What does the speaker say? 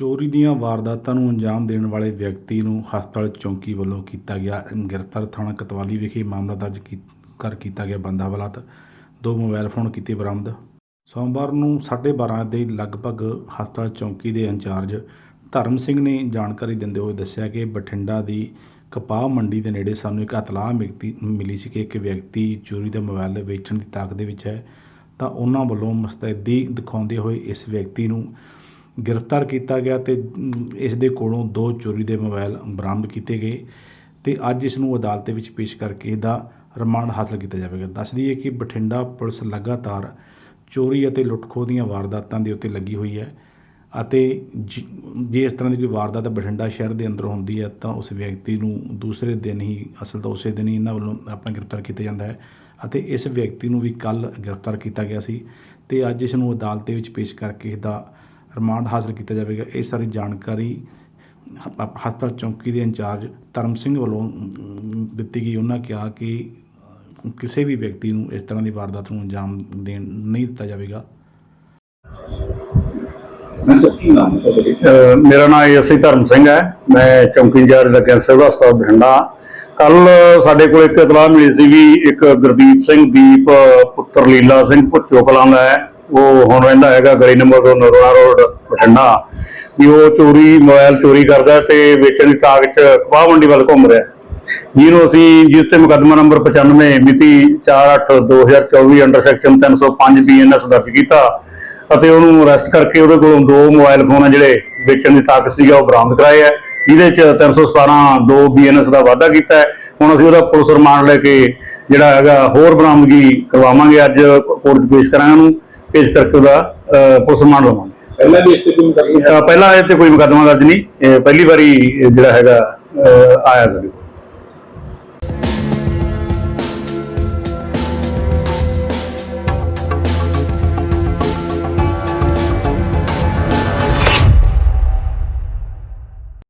ਚੋਰੀ ਦੀਆਂ ਵਾਰਦਾਤਾਂ ਨੂੰ ਅੰਜਾਮ ਦੇਣ ਵਾਲੇ ਵਿਅਕਤੀ ਨੂੰ ਹਸਪਤਾਲ ਚੌਂਕੀ ਵੱਲੋਂ ਕੀਤਾ ਗਿਆ ਗ੍ਰਿਫਤਾਰ। ਥਾਣਾ ਕਤਵਾਲੀ ਵਿਖੇ ਮਾਮਲਾ ਦਰਜ ਕੀ- ਕਰ ਕੀਤਾ ਗਿਆ ਬੰਦਾ ਹਵਾਲਾਤ ਦੋ ਮੋਬਾਈਲ ਫੋਨ ਕੀਤੇ ਬਰਾਮਦ। ਸੋਮਵਾਰ ਨੂੰ 12:30 ਦੇ ਲਗਭਗ ਹਸਪਤਾਲ ਚੌਂਕੀ ਦੇ ਇੰਚਾਰਜ ਧਰਮ ਸਿੰਘ ਨੇ ਜਾਣਕਾਰੀ ਦਿੰਦੇ ਹੋਏ ਦੱਸਿਆ ਕਿ ਬਠਿੰਡਾ ਦੀ ਕਪਾਹ ਮੰਡੀ ਦੇ ਨੇੜੇ ਸਾਨੂੰ ਇੱਕ ਇਤਲਾਹ ਮਿਲਤੀ, ਮਿਲੀ ਸੀ ਕਿ ਇੱਕ ਵਿਅਕਤੀ ਚੋਰੀ ਦਾ ਮੋਬਾਈਲ ਵੇਚਣ ਦੀ ਤਾਕਤ ਦੇ ਵਿੱਚ ਹੈ। ਤਾਂ ਉਹਨਾਂ ਵੱਲੋਂ ਮੁਸਤੈਦੀ ਦਿਖਾਉਂਦੇ ਹੋਏ ਇਸ ਵਿਅਕਤੀ ਨੂੰ ਗ੍ਰਿਫਤਾਰ ਕੀਤਾ ਗਿਆ ਤੇ ਇਸ ਦੇ ਕੋਲੋਂ ਦੋ ਚੋਰੀ ਦੇ ਮੋਬਾਈਲ ਬਰਾਮਦ ਕੀਤੇ ਗਏ ਤੇ ਅੱਜ ਇਸ ਨੂੰ ਅਦਾਲਤ ਦੇ ਵਿੱਚ ਪੇਸ਼ ਕਰਕੇ ਇਹਦਾ ਰਿਮਾਂਡ ਹਾਸਲ ਕੀਤਾ ਜਾਵੇਗਾ। ਦੱਸ ਦਈਏ ਕਿ ਬਠਿੰਡਾ ਪੁਲਿਸ ਲਗਾਤਾਰ ਚੋਰੀ ਅਤੇ ਲੁੱਟਖੋ ਦੀਆਂ ਵਾਰਦਾਤਾਂ ਦੇ ਉੱਤੇ ਲੱਗੀ ਹੋਈ ਹੈ ਅਤੇ ਜੇ ਇਸ ਤਰ੍ਹਾਂ ਦੀ ਕੋਈ ਵਾਰਦਾਤ ਬਠਿੰਡਾ ਸ਼ਹਿਰ ਦੇ ਅੰਦਰ ਹੁੰਦੀ ਹੈ ਤਾਂ ਉਸ ਵਿਅਕਤੀ ਨੂੰ ਦੂਸਰੇ ਦਿਨ ਹੀ, ਅਸਲ ਤਾਂ ਉਸੇ ਦਿਨ ਹੀ ਇਹਨਾਂ ਵੱਲੋਂ ਆਪਣਾ ਗ੍ਰਿਫਤਾਰ ਕੀਤਾ ਜਾਂਦਾ ਹੈ ਅਤੇ ਇਸ ਵਿਅਕਤੀ ਨੂੰ ਵੀ ਕੱਲ ਗ੍ਰਿਫਤਾਰ ਕੀਤਾ ਗਿਆ ਸੀ ਤੇ ਅੱਜ ਇਸ ਨੂੰ ਅਦਾਲਤ ਦੇ ਵਿੱਚ ਪੇਸ਼ ਕਰਕੇ ਇਹਦਾ ਰਿਮਾਂਡ ਹਾਸਲ ਕੀਤਾ ਜਾਵੇਗਾ। ਇਹ ਸਾਰੀ ਜਾਣਕਾਰੀ ਹਸਪਤਾਲ ਚੌਂਕੀ ਦੇ ਇੰਚਾਰਜ ਧਰਮ ਸਿੰਘ ਵੱਲੋਂ ਦਿੱਤੀ ਗਈ। ਉਹਨਾਂ ਕਿਹਾ ਕਿ ਕਿਸੇ ਵੀ ਵਿਅਕਤੀ ਨੂੰ ਇਸ ਤਰ੍ਹਾਂ ਦੀ ਵਾਰਦਾਤ ਨੂੰ ਅੰਜਾਮ ਦੇਣ ਨਹੀਂ ਦਿੱਤਾ ਜਾਵੇਗਾ। ਮੇਰਾ ਨਾਮ ਐਸੀ ਧਰਮ ਸਿੰਘ ਹੈ। ਮੈਂ ਚੌਂਕੀ ਇੰਚਾਰਜ ਦਾ ਕੈਂਸਰ ਹਸਪਤਾਲ ਬਠਿੰਡਾ। ਕੱਲ ਸਾਡੇ ਕੋਲ ਇੱਕ ਇਤਲਾਹ ਮਿਲੀ ਸੀ ਵੀ ਇੱਕ ਗੁਰਦੀਪ ਸਿੰਘ ਦੀਪ ਪੁੱਤਰ ਲੀਲਾ ਸਿੰਘ ਭੁੱਚੋ ਕਲਾਂ ਦਾ ਹੈ। ਉਹ ਹੁਣ ਰਹਿੰਦਾ ਹੈਗਾ ਗਲੀ ਨੰਬਰ 2 ਨਰੋਣਾ ਰੋਡ, ਬਠਿੰਡਾ। ਵੀ ਉਹ ਚੋਰੀ, ਮੋਬਾਈਲ ਚੋਰੀ ਕਰਦਾ ਹੈ ਤੇ ਵੇਚਣ ਦੀ ਤਾਕ 'ਚ ਕਪਾਹ ਮੰਡੀ ਵੱਲ ਘੁੰਮ ਰਿਹਾ। ਜਿਹਨੂੰ ਅਸੀਂ ਜਿਸ ਤੇ ਮੁਕੱਦਮਾ ਨੰਬਰ 95 ਮਿਤੀ 4/8/2024 ਅੰਡਰ ਸੈਕਸ਼ਨ 305 ਬੀਐਨਐਸ ਦਰਜ ਕੀਤਾ ਅਤੇ ਉਹਨੂੰ ਅਰੈਸਟ ਕਰਕੇ ਉਹਦੇ ਕੋਲੋਂ ਦੋ ਮੋਬਾਈਲ ਫੋਨ ਆ ਜਿਹੜੇ ਵੇਚਣ ਦੀ ਤਾਕਤ ਸੀਗਾ ਉਹ ਬਰਾਮਦ ਕਰਾਏ ਹੈ ਜਿਹਦੇ ਚ 317 ਦੋ ਬੀਐਨਐਸ ਦਾ ਵਾਅਦਾ ਕੀਤਾ ਹੈ। ਹੁਣ ਅਸੀਂ ਉਹਦਾ ਪੁਲਿਸ ਰਿਮਾਂਡ ਲੈ ਕੇ ਜਿਹੜਾ ਹੈਗਾ ਹੋਰ ਬਰਾਮਦਗੀ ਕਰਵਾਵਾਂਗੇ ਅੱਜ ਕੋਰਟ ਪੇਸ਼ ਕਰਾਂਗੇ ਉਹਨੂੰ। ਪੇਸ਼ ਕਰਕੇ ਉਹਦਾ ਪੁਲਿਸ ਰਿਮਾਂਡ ਲਵਾਂਗੇ। ਪਹਿਲਾਂ ਵੀ ਇਸ ਤੇ ਕੋਈ ਮੁਕੱਦਮਾ ਪਹਿਲਾਂ ਇਹ ਤੇ ਕੋਈ ਮੁਕੱਦਮਾ ਦਰਜ ਨਹੀਂ। ਪਹਿਲੀ ਵਾਰੀ ਜਿਹੜਾ ਹੈਗਾ ਆਇਆ ਸਾਡੇ ਕੋਲ।